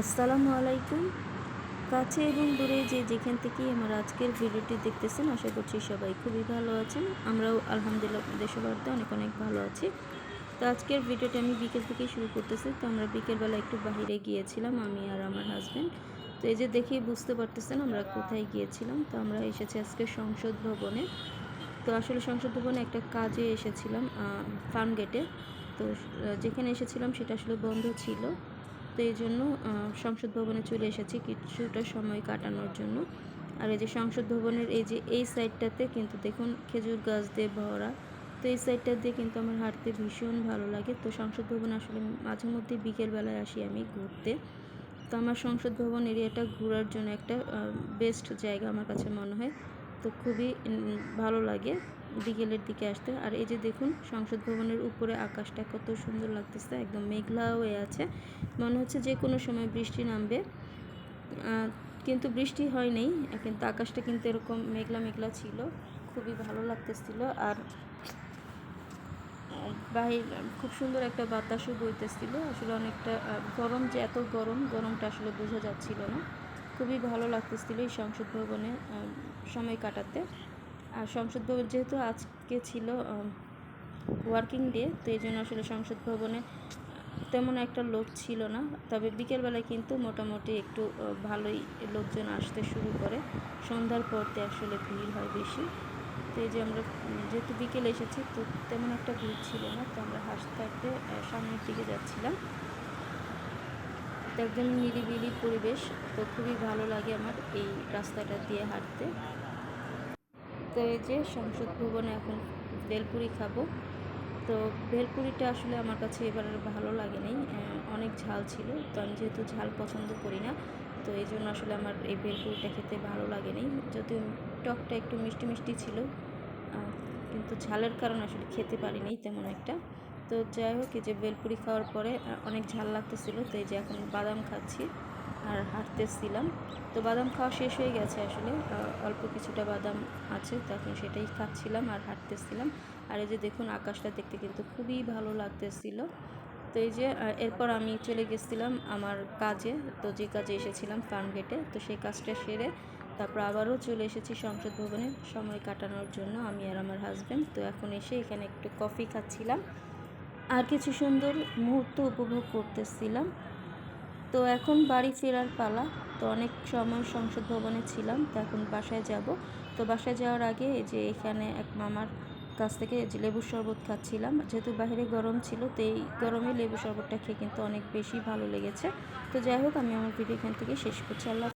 আসসালামু আলাইকুম। কাছে এবং দূরে যে যেখান থেকেই আমার আজকের ভিডিওটি দেখতেছেন, আশা করছি সবাই খুবই ভালো আছেন। আমরাও আলহামদুলিল্লাহ আপনাদের অনেক অনেক ভালো আছি। তো আজকের ভিডিওটি আমি বিকেল থেকেই শুরু করতেছি। তো আমরা বিকেলবেলা একটু বাইরে গিয়েছিলাম, আমি আর আমার হাজব্যান্ড তো এই যে দেখেই বুঝতে পারতেছেন আমরা কোথায় গিয়েছিলাম। তো আমরা এসেছি আজকে সংসদ ভবনে। তো আসলে সংসদ ভবনে একটা কাজে এসেছিলাম ফার্ম গেটে তো যেখানে এসেছিলাম সেটা আসলে বন্ধ ছিল। তো এই জন্য সংসদ ভবনে চলে এসেছি কিছুটা সময় কাটানোর জন্য। আর এই যে সংসদ ভবনের এই যে, এই সাইডটাতে কিন্তু দেখুন খেজুর গাছ দিয়ে ভরা। তো এই সাইডটা দিয়ে কিন্তু আমার হাঁটতে ভীষণ ভালো লাগে। তো সংসদ ভবন আসলে মাঝে মধ্যে বিকেলবেলায় আসি আমি ঘুরতে। তো আমার সংসদ ভবন এরিয়াটা ঘোরার জন্য একটা বেস্ট জায়গা আমার কাছে মনে হয়। তো খুবই ভালো লাগে বিকেলের দিকে আসতে। আর এই যে দেখুন, সংসদ ভবনের উপরে আকাশটা কত সুন্দর লাগতেছে, একদম মেঘলা হয়ে আছে। মনে হচ্ছে যে কোনো সময় বৃষ্টি নামবে। কিন্তু বৃষ্টি হয়নি কিন্তু আকাশটা কিন্তু এরকম মেঘলা মেঘলা ছিল, খুবই ভালো লাগতেছিল। আর বাহির, খুব সুন্দর একটা বাতাসও বইতেছিল। আসলে অনেকটা গরম যে এত গরম, গরমটা আসলে বোঝা যাচ্ছিল না। খুবই ভালো লাগতেছিল এই সংসদ ভবনে সময় কাটাতে। আর সংসদ ভবন যেহেতু আজকে ছিল ওয়ার্কিং ডে তো এই জন্য আসলে সংসদ ভবনে তেমন একটা লোক ছিল না। তবে বিকেলবেলায় কিন্তু মোটামুটি একটু ভালোই লোকজন আসতে শুরু করে। সন্ধ্যার পরতে আসলে ভিড় হয় বেশি। তো এই যে আমরা যেহেতু বিকেলে এসেছি, তো তেমন একটা ভিড় ছিল না। তো আমরা হাসতে হাঁটতে সামনের দিকে যাচ্ছিলাম। তো একদম নিরিবিলি পরিবেশ, তো খুবই ভালো লাগে আমার এই রাস্তাটা দিয়ে হাঁটতে। তো এই যে সংসদ ভবনে এখন বেলপুরি খাব। তো ভেলপুরিটা আসলে আমার কাছে এবার ভালো লাগে নাই অনেক ঝাল ছিল, তো আমি যেহেতু ঝাল পছন্দ করি না, তো এই জন্য আসলে আমার এই ভেলপুরিটা খেতে ভালো লাগে নাই যদিও টকটা একটু মিষ্টি মিষ্টি ছিল কিন্তু ঝালের কারণে আসলে খেতে পারিনি তেমন একটা। তো যাই হোক, এই যে বেলপুরি খাওয়ার পরে অনেক ঝাল লাগতেছিল, তো এই যে এখন বাদাম খাচ্ছি আর হাঁটতেছিলাম। তো বাদাম খাওয়া শেষ হয়ে গেছে আসলে অল্প কিছুটা বাদাম আছে, তো এখন সেটাই খাচ্ছিলাম আর হাঁটতেছিলাম। আর এই যে দেখুন, আকাশটা দেখতে কিন্তু খুবই ভালো লাগতেছিল। তো এই যে এরপর আমি চলে গেছিলাম আমার কাজে, তো যে কাজে এসেছিলাম ফার্ম গেটে, তো সেই কাজটা সেরে তারপর আবারও চলে এসেছি সংসদ ভবনে সময় কাটানোর জন্য, আমি আর আমার হাজব্যান্ড তো এখন এসে এখানে একটু কফি খাচ্ছিলাম। আর কিছু সুন্দর মুহূর্ত উপভোগ করতেছিলাম। তো এখন বাড়ি ফেরার পালা। তো অনেক সময় সংসদ ভবনে ছিলাম, তো এখন বাসায় যাব। তো বাসায় যাওয়ার আগে যে এখানে এক মামার কাছ থেকে যে লেবুর শরবত খাচ্ছিলাম। যেহেতু বাইরে গরম ছিল, তো এই গরমে লেবু শরবতটা খেয়ে কিন্তু অনেক বেশি ভালো লেগেছে। তো যাই হোক, আমি আমার ভিডিও এখান থেকে শেষ করছি। আল্লাহ